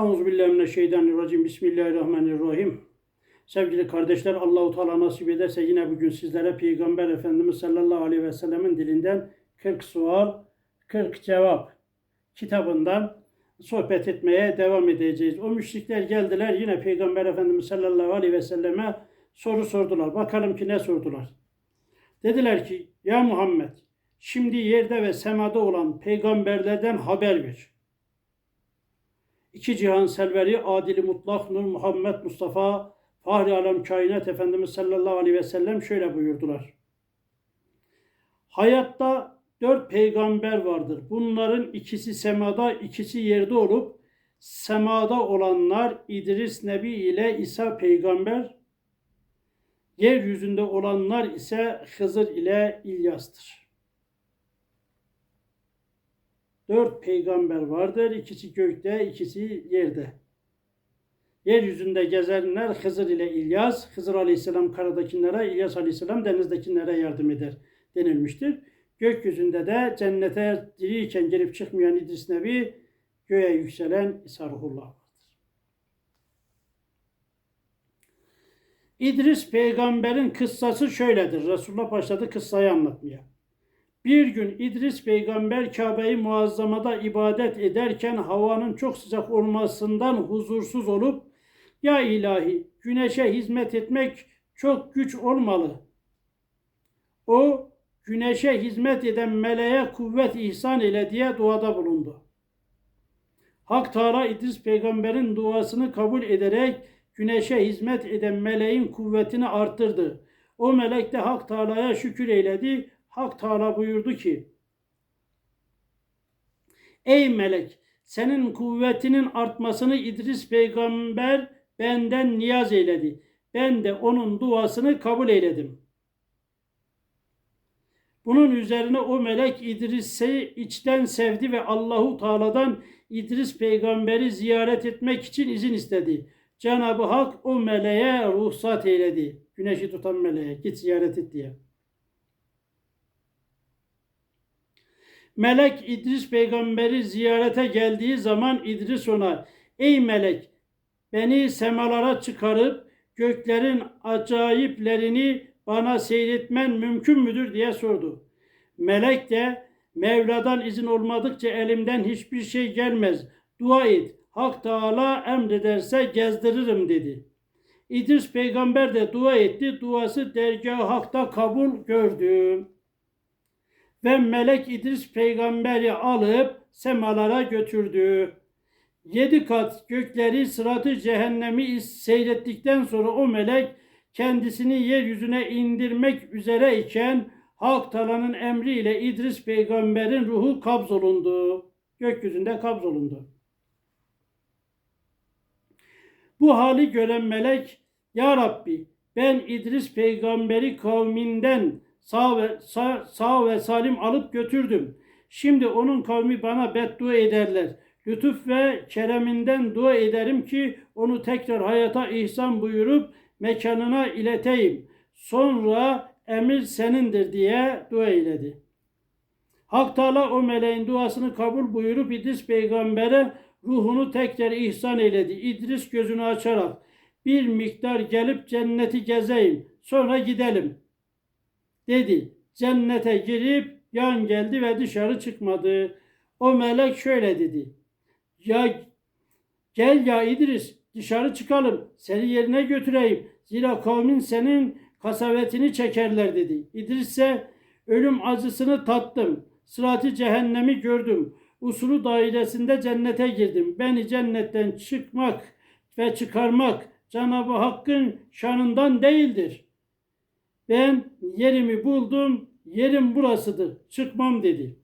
Euzubillahimineşşeytanirracim. Bismillahirrahmanirrahim. Sevgili kardeşler Allahu Teala nasip ederse yine bugün sizlere Peygamber Efendimiz sallallahu aleyhi ve sellemin dilinden 40 sual, 40 cevap kitabından sohbet etmeye devam edeceğiz. O müşrikler geldiler yine Peygamber Efendimiz sallallahu aleyhi ve selleme soru sordular. Bakalım ki ne sordular. Dediler ki ya Muhammed şimdi yerde ve semada olan peygamberlerden haber ver. İki cihan selveri adili mutlak Nur Muhammed Mustafa Fahri Alem Kainat Efendimiz sallallahu aleyhi ve sellem şöyle buyurdular. Hayatta dört peygamber vardır. Bunların ikisi semada, ikisi yerde olup semada olanlar İdris Nebi ile İsa peygamber, yeryüzünde olanlar ise Hızır ile İlyas'tır. Dört peygamber vardır. İkisi gökte, ikisi yerde. Yeryüzünde gezenler Hızır ile İlyas. Hızır aleyhisselam karadakilere, İlyas aleyhisselam denizdekilere yardım eder denilmiştir. Gökyüzünde de cennete diriyken girip çıkmayan İdris Nebi, göğe yükselen İsa Ruhullah vardır. İdris peygamberin kıssası şöyledir. Resulullah başladı kıssayı anlatmaya. Bir gün İdris peygamber Kabe'yi muazzamada ibadet ederken havanın çok sıcak olmasından huzursuz olup ya ilahi güneşe hizmet etmek çok güç olmalı. O güneşe hizmet eden meleğe kuvvet ihsan ile diye duada bulundu. Hak Teala İdris peygamberin duasını kabul ederek güneşe hizmet eden meleğin kuvvetini arttırdı. O melek de Hak Teala'ya şükür eyledi. Hak Teala buyurdu ki Ey melek senin kuvvetinin artmasını İdris peygamber benden niyaz eyledi. Ben de onun duasını kabul eyledim. Bunun üzerine o melek İdris'i içten sevdi ve Allahu Teala'dan İdris peygamberi ziyaret etmek için izin istedi. Cenab-ı Hak o meleğe ruhsat eyledi. Güneşi tutan meleğe git ziyaret et diye. Melek İdris peygamberi ziyarete geldiği zaman İdris ona ey melek beni semalara çıkarıp göklerin acayiplerini bana seyretmen mümkün müdür diye sordu. Melek de Mevla'dan izin olmadıkça elimden hiçbir şey gelmez. Dua et. Hak Teala emrederse gezdiririm dedi. İdris peygamber de dua etti. Duası dergah hakta kabul gördü. Ve melek İdris peygamberi alıp semalara götürdü. Yedi kat gökleri sıratı cehennemi seyrettikten sonra o melek kendisini yeryüzüne indirmek üzere iken Hak Tala'nın emriyle İdris peygamberin ruhu kabzolundu. Gökyüzünde kabzolundu. Bu hali gören melek Ya Rabbi ben İdris peygamberi kavminden sağ ve, sağ, sağ ve salim alıp götürdüm. Şimdi onun kavmi bana beddua ederler. Lütuf ve kereminden dua ederim ki onu tekrar hayata ihsan buyurup mekanına ileteyim. Sonra emir senindir diye dua eyledi. Hak Teala o meleğin duasını kabul buyurup İdris peygambere ruhunu tekrar ihsan eyledi. İdris gözünü açarak bir miktar gelip cenneti gezeyim sonra gidelim dedi. Cennete girip yan geldi ve dışarı çıkmadı. O melek şöyle dedi. Ya gel ya İdris dışarı çıkalım seni yerine götüreyim. Zira kavmin senin kasavetini çekerler dedi. İdris ise ölüm acısını tattım. Sıratı cehennemi gördüm. Usulü dairesinde cennete girdim. Beni cennetten çıkmak ve çıkarmak Cenab-ı Hakk'ın şanından değildir. Ben yerimi buldum, yerim burasıdır, çıkmam dedi.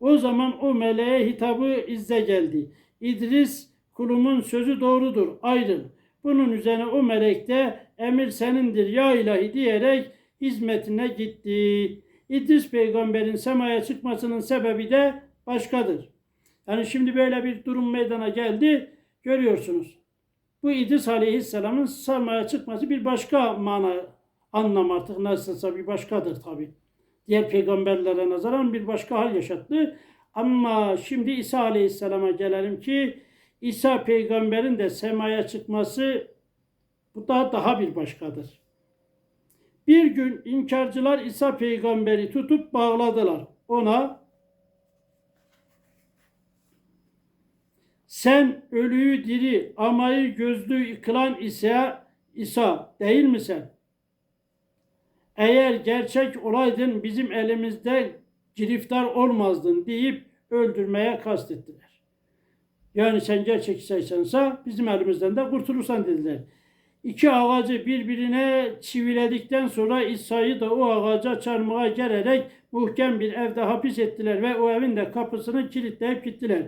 O zaman o meleğe hitabı izze geldi. İdris kulumun sözü doğrudur, ayrıl. Bunun üzerine o melek de emir senindir ya ilahi diyerek hizmetine gitti. İdris peygamberin semaya çıkmasının sebebi de başkadır. Yani şimdi böyle bir durum meydana geldi görüyorsunuz. Bu İdris aleyhisselamın semaya çıkması bir başka mana anlam artık nasılsa bir başkadır tabi. Diğer peygamberlere nazaran bir başka hal yaşattı. Ama şimdi İsa aleyhisselama gelelim ki İsa peygamberin de semaya çıkması bu da daha bir başkadır. Bir gün inkarcılar İsa peygamberi tutup bağladılar. Ona sen ölüyü diri, amayı gözlü kılan İsa, İsa değil misin? Eğer gerçek olaydın bizim elimizde giriftar olmazdın deyip öldürmeye kastettiler. Yani sen gerçek İsa'ysansa bizim elimizden de kurtulursan dediler. İki ağacı birbirine çiviledikten sonra İsa'yı da o ağaca çarmıha gererek muhkem bir evde hapis ettiler ve o evin de kapısını kilitleyip gittiler.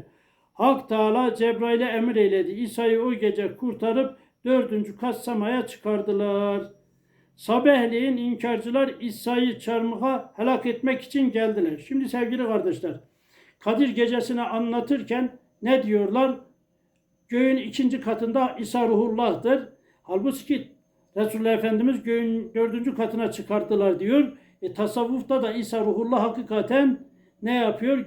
Hak Teala Cebrail'e emir eyledi. İsa'yı o gece kurtarıp dördüncü kat semaya çıkardılar. Sabahleyin inkarcılar İsa'yı çarmıha helak etmek için geldiler. Şimdi sevgili kardeşler, Kadir gecesini anlatırken ne diyorlar? Göğün ikinci katında İsa ruhullah'tır. Halbuki Resulullah Efendimiz göğün dördüncü katına çıkarttılar diyor. E, tasavvufta da İsa ruhullah hakikaten ne yapıyor?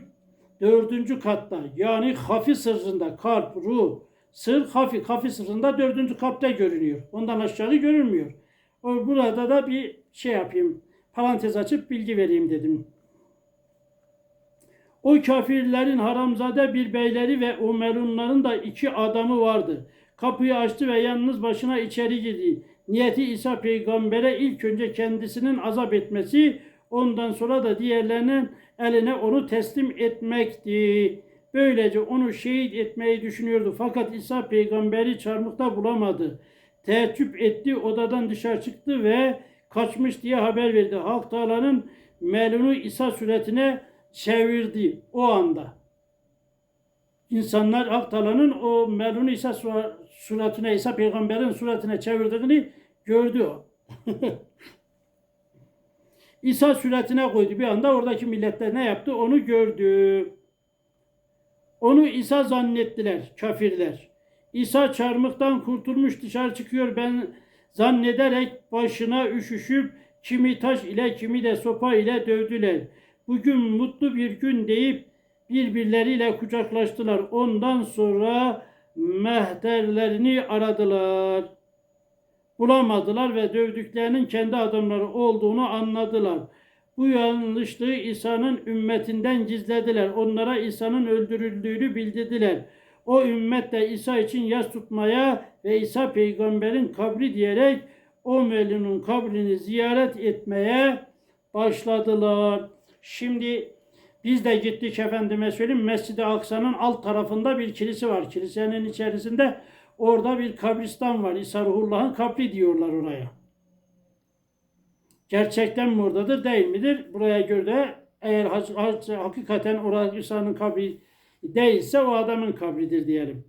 Dördüncü katta yani hafi sırrında kalp, ruh, sır hafi, hafi sırrında dördüncü katta görünüyor. Ondan aşağı görünmüyor. Burada da bir şey yapayım. Parantez açıp bilgi vereyim dedim. O kafirlerin haramzade bir beyleri ve o melunların da iki adamı vardı. Kapıyı açtı ve yalnız başına içeri girdi. Niyeti İsa peygambere ilk önce kendisinin azap etmesi, ondan sonra da diğerlerinin eline onu teslim etmekti. Böylece onu şehit etmeyi düşünüyordu. Fakat İsa peygamberi çarmıkta bulamadı. Teessüp etti, odadan dışarı çıktı ve kaçmış diye haber verdi. Halk Teala'nın melunu İsa suretine çevirdi o anda. İnsanlar Hak Teala'nın o melunu İsa suratine, İsa peygamberin suratine çevirdiğini gördü o. İsa suretine koydu bir anda oradaki milletler ne yaptı onu gördü. Onu İsa zannettiler kafirler. İsa çarmıktan kurtulmuş dışarı çıkıyor ben zannederek başına üşüşüp kimi taş ile kimi de sopa ile dövdüler. Bugün mutlu bir gün deyip birbirleriyle kucaklaştılar. Ondan sonra mehterlerini aradılar. Bulamadılar ve dövdüklerinin kendi adamları olduğunu anladılar. Bu yanlışlığı İsa'nın ümmetinden gizlediler. Onlara İsa'nın öldürüldüğünü bildirdiler. O ümmet de İsa için yas tutmaya ve İsa peygamberin kabri diyerek o melunun kabrini ziyaret etmeye başladılar. Şimdi biz de gittik efendime söyleyeyim Mescid-i Aksa'nın alt tarafında bir kilise var. Kilisenin içerisinde orada bir kabristan var. İsa Ruhullah'ın kabri diyorlar oraya. Gerçekten mi oradadır değil midir? Buraya göre eğer hakikaten orada İsa'nın kabri değilse o adamın kabridir diyelim.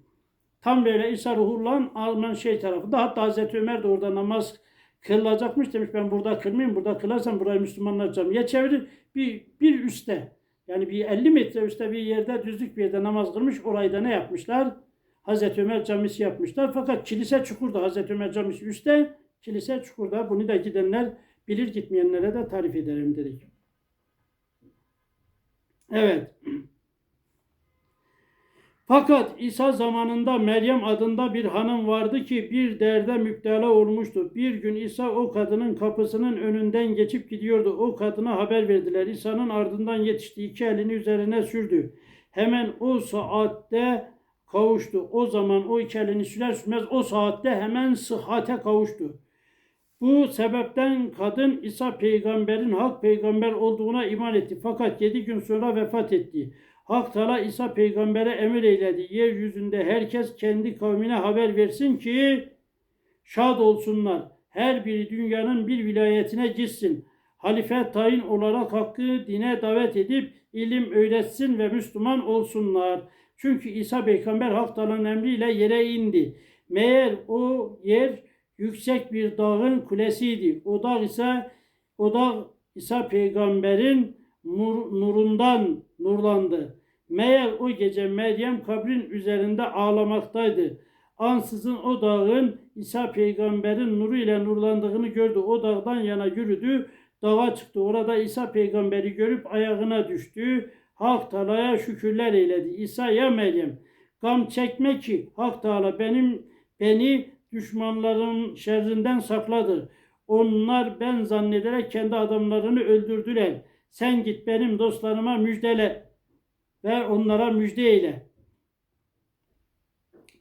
Tam böyle İsa Ruhullah'ın Alman şey tarafında hatta Hazreti Ömer de orada namaz kılacakmış demiş ben burada kılmayayım burada kılarsam burayı Müslümanlar camiye çevirir bir, bir üstte yani bir 50 metre üstte bir yerde düzlük bir yerde namaz kılmış orayı da ne yapmışlar? Hazreti Ömer camisi yapmışlar fakat kilise çukurda Hazreti Ömer camisi üstte kilise çukurda bunu da gidenler bilir gitmeyenlere de tarif ederim dedik. Evet. Fakat İsa zamanında Meryem adında bir hanım vardı ki bir derde müptela olmuştu. Bir gün İsa o kadının kapısının önünden geçip gidiyordu. O kadına haber verdiler. İsa'nın ardından yetişti. iki elini üzerine sürdü. Hemen o saatte kavuştu. O zaman o iki elini sürer sürmez o saatte hemen sıhhate kavuştu. Bu sebepten kadın İsa peygamberin hak peygamber olduğuna iman etti. Fakat yedi gün sonra vefat etti. Hak Teala İsa peygambere emir eyledi. Yeryüzünde herkes kendi kavmine haber versin ki şad olsunlar. Her biri dünyanın bir vilayetine gitsin. Halife tayin olarak hakkı dine davet edip ilim öğretsin ve Müslüman olsunlar. Çünkü İsa peygamber Hak Teala'nın emriyle yere indi. Meğer o yer yüksek bir dağın kulesiydi. O dağ ise o dağ İsa peygamberin nur, nurundan nurlandı. Meğer o gece Meryem kabrin üzerinde ağlamaktaydı. Ansızın o dağın İsa peygamberin nuru ile nurlandığını gördü. O dağdan yana yürüdü. Dağa çıktı. Orada İsa peygamberi görüp ayağına düştü. Hak Tala'ya şükürler eyledi. İsa ya Meryem Gam çekme ki Hak Teala benim beni düşmanların şerrinden sakladı. Onlar ben zannederek kendi adamlarını öldürdüler. Sen git benim dostlarıma müjdele ve onlara müjde eyle.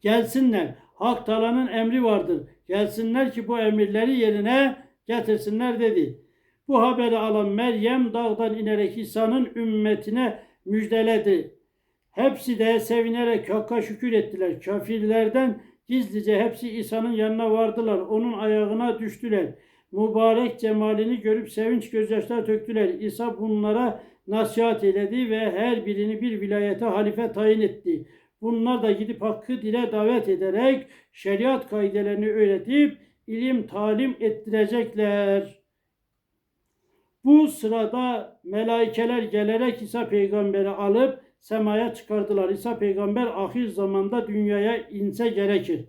Gelsinler. Hak Teala'nın emri vardır. Gelsinler ki bu emirleri yerine getirsinler dedi. Bu haberi alan Meryem dağdan inerek İsa'nın ümmetine müjdeledi. Hepsi de sevinerek Hakk'a şükür ettiler. Kafirlerden gizlice hepsi İsa'nın yanına vardılar. Onun ayağına düştüler. Mübarek cemalini görüp sevinç gözyaşları döktüler. İsa bunlara nasihat eyledi ve her birini bir vilayete halife tayin etti. Bunlar da gidip hakkı dile davet ederek şeriat kaidelerini öğretip ilim talim ettirecekler. Bu sırada melaikeler gelerek İsa peygamberi alıp semaya çıkardılar. İsa peygamber ahir zamanda dünyaya inse gerekir.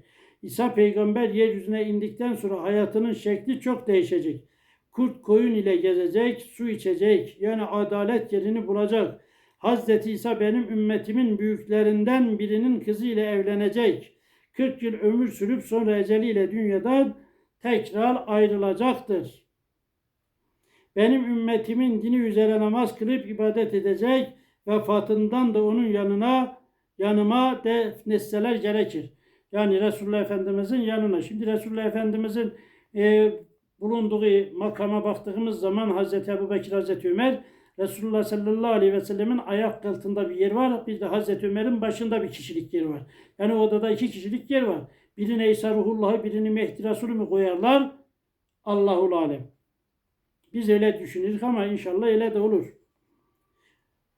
İsa peygamber yeryüzüne indikten sonra hayatının şekli çok değişecek. Kurt koyun ile gezecek, su içecek. Yani adalet yerini bulacak. Hazreti İsa benim ümmetimin büyüklerinden birinin kızı ile evlenecek. 40 yıl ömür sürüp sonra eceliyle dünyadan tekrar ayrılacaktır. Benim ümmetimin dini üzere namaz kılıp ibadet edecek. Vefatından da onun yanına yanıma defnetseler gerekir. Yani Resulullah Efendimizin yanına. Şimdi Resulullah Efendimizin e, bulunduğu makama baktığımız zaman Hazreti Ebu Bekir, Hazreti Ömer Resulullah sallallahu aleyhi ve sellemin ayak altında bir yer var. Bir de Hazreti Ömer'in başında bir kişilik yer var. Yani odada iki kişilik yer var. Birine İsa Ruhullah'ı, birini Mehdi Resulü mü koyarlar? Allahul alem. Biz öyle düşünürük ama inşallah öyle de olur.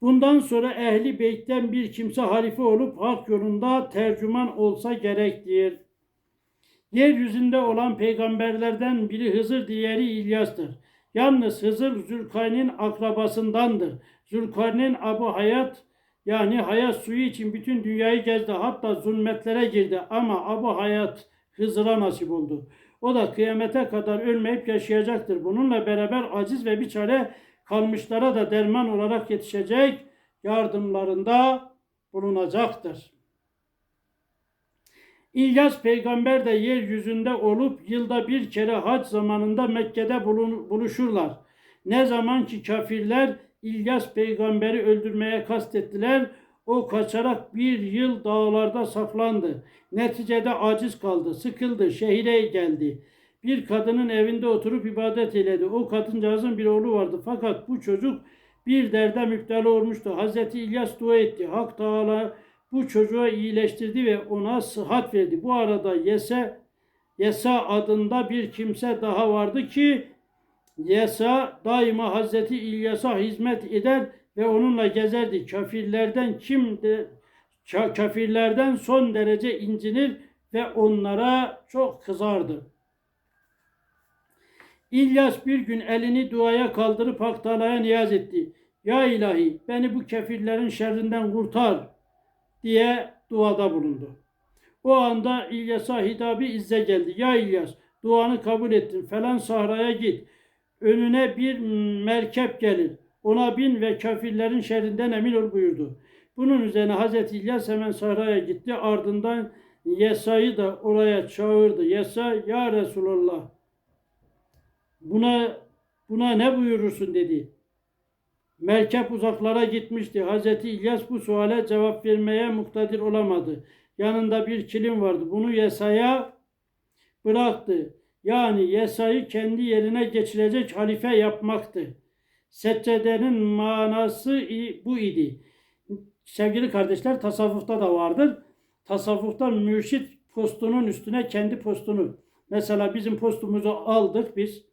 Bundan sonra ehli beytten bir kimse halife olup hak yolunda tercüman olsa gerektir. Yeryüzünde olan peygamberlerden biri Hızır, diğeri İlyas'tır. Yalnız Hızır Zülkarneyn akrabasındandır. Zülkarneyn Abu Hayat yani hayat suyu için bütün dünyayı gezdi. Hatta zulmetlere girdi ama Abu Hayat Hızır'a nasip oldu. O da kıyamete kadar ölmeyip yaşayacaktır. Bununla beraber aciz ve bir çare kalmışlara da derman olarak yetişecek yardımlarında bulunacaktır. İlyas peygamber de yeryüzünde olup yılda bir kere hac zamanında Mekke'de buluşurlar. Ne zaman ki kafirler İlyas peygamberi öldürmeye kastettiler, o kaçarak bir yıl dağlarda saklandı. Neticede aciz kaldı, sıkıldı, şehire geldi. Bir kadının evinde oturup ibadet eyledi. O kadıncağızın bir oğlu vardı. Fakat bu çocuk bir derde müptela olmuştu. Hazreti İlyas dua etti. Hak Teala bu çocuğa iyileştirdi ve ona sıhhat verdi. Bu arada Yese, Yesa adında bir kimse daha vardı ki Yesa daima Hazreti İlyas'a hizmet eder ve onunla gezerdi. Kafirlerden kim de kafirlerden son derece incinir ve onlara çok kızardı. İlyas bir gün elini duaya kaldırıp Hak Teala'ya niyaz etti. Ya ilahi beni bu kafirlerin şerrinden kurtar diye duada bulundu. O anda İlyas'a hitabı izze geldi. Ya İlyas duanı kabul ettim. Falan sahraya git. Önüne bir merkep gelir. Ona bin ve kafirlerin şerrinden emin ol buyurdu. Bunun üzerine Hazreti İlyas hemen sahraya gitti. Ardından Yesa'yı da oraya çağırdı. Yesa ya Resulallah buna buna ne buyurursun dedi. Merkep uzaklara gitmişti. Hazreti İlyas bu suale cevap vermeye muktedir olamadı. Yanında bir kilim vardı. Bunu Yesa'ya bıraktı. Yani Yesa'yı kendi yerine geçirecek halife yapmaktı. Seccadenin manası bu idi. Sevgili kardeşler tasavvufta da vardır. Tasavvufta mürşit postunun üstüne kendi postunu. Mesela bizim postumuzu aldık biz.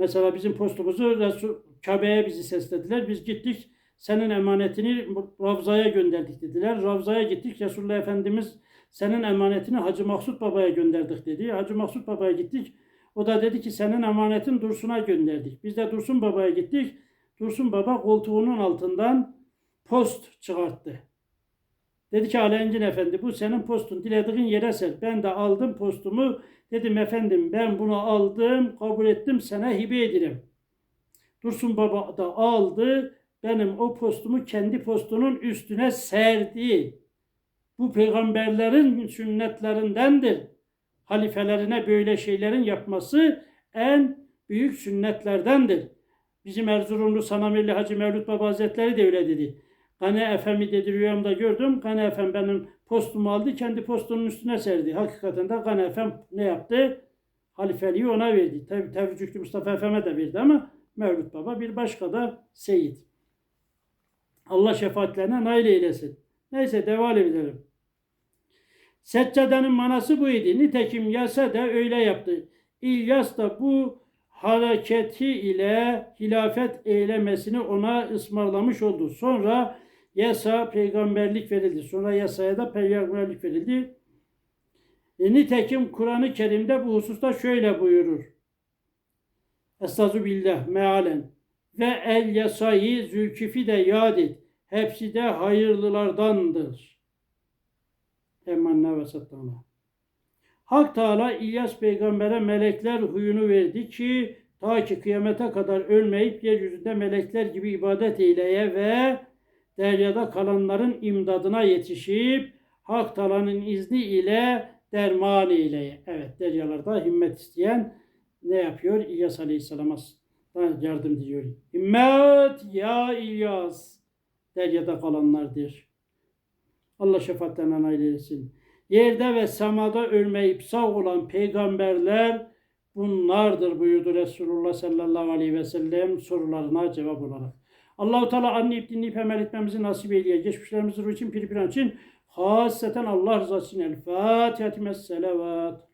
Mesela bizim postumuzu Resul Kabe'ye bizi seslediler. Biz gittik senin emanetini Ravza'ya gönderdik dediler. Ravza'ya gittik. Resulullah Efendimiz senin emanetini Hacı Maksut Baba'ya gönderdik dedi. Hacı Maksut Baba'ya gittik. O da dedi ki senin emanetin Dursun'a gönderdik. Biz de Dursun Baba'ya gittik. Dursun Baba koltuğunun altından post çıkarttı. Dedi ki Alengin Efendi bu senin postun dilediğin yere ser. Ben de aldım postumu. Dedim efendim ben bunu aldım kabul ettim sana hibe ederim. Dursun Baba da aldı benim o postumu kendi postunun üstüne serdi. Bu peygamberlerin sünnetlerindendir. Halifelerine böyle şeylerin yapması en büyük sünnetlerdendir. Bizim Erzurumlu Sanamirli Hacı Mevlüt Baba Hazretleri de öyle dedi. Gane Efendi dedi rüyamda gördüm. Gane Efem benim postumu aldı. Kendi postunun üstüne serdi. Hakikaten de Gane Efem ne yaptı? Halifeliği ona verdi. Tabi Tevcüklü Mustafa Efem'e de verdi ama Mevlüt Baba bir başka da Seyit. Allah şefaatlerine nail eylesin. Neyse devam edelim. Seccadenin manası buydu. Nitekim Yasa da öyle yaptı. İlyas da bu hareketi ile hilafet eylemesini ona ısmarlamış oldu. Sonra Yasa peygamberlik verildi. Sonra Yasa'ya da peygamberlik verildi. E, nitekim Kur'an-ı Kerim'de bu hususta şöyle buyurur. Estağzu billah mealen. Ve el yasayı zülkifi de yad et. Hepsi de hayırlılardandır. Emanne ve sattana. Hak Teala İlyas peygambere melekler huyunu verdi ki ta ki kıyamete kadar ölmeyip yeryüzünde melekler gibi ibadet eyleye ve deryada kalanların imdadına yetişip Hak Teala'nın izni ile derman eyleye. Evet deryalarda himmet isteyen ne yapıyor? İlyas Aleyhisselam'a yardım diliyor. Himmet ya İlyas deryada kalanlardır. Allah şefaatlerine nail. Yerde ve semada ölmeyip sağ olan peygamberler bunlardır buyurdu Resulullah sallallahu aleyhi ve sellem sorularına cevap olarak. Allahu Teala anlayıp dinleyip emel etmemizi nasip eyleye. Geçmişlerimizin ruh için, pir için, hasreten Allah rızası için. El Fatiha. Selavat.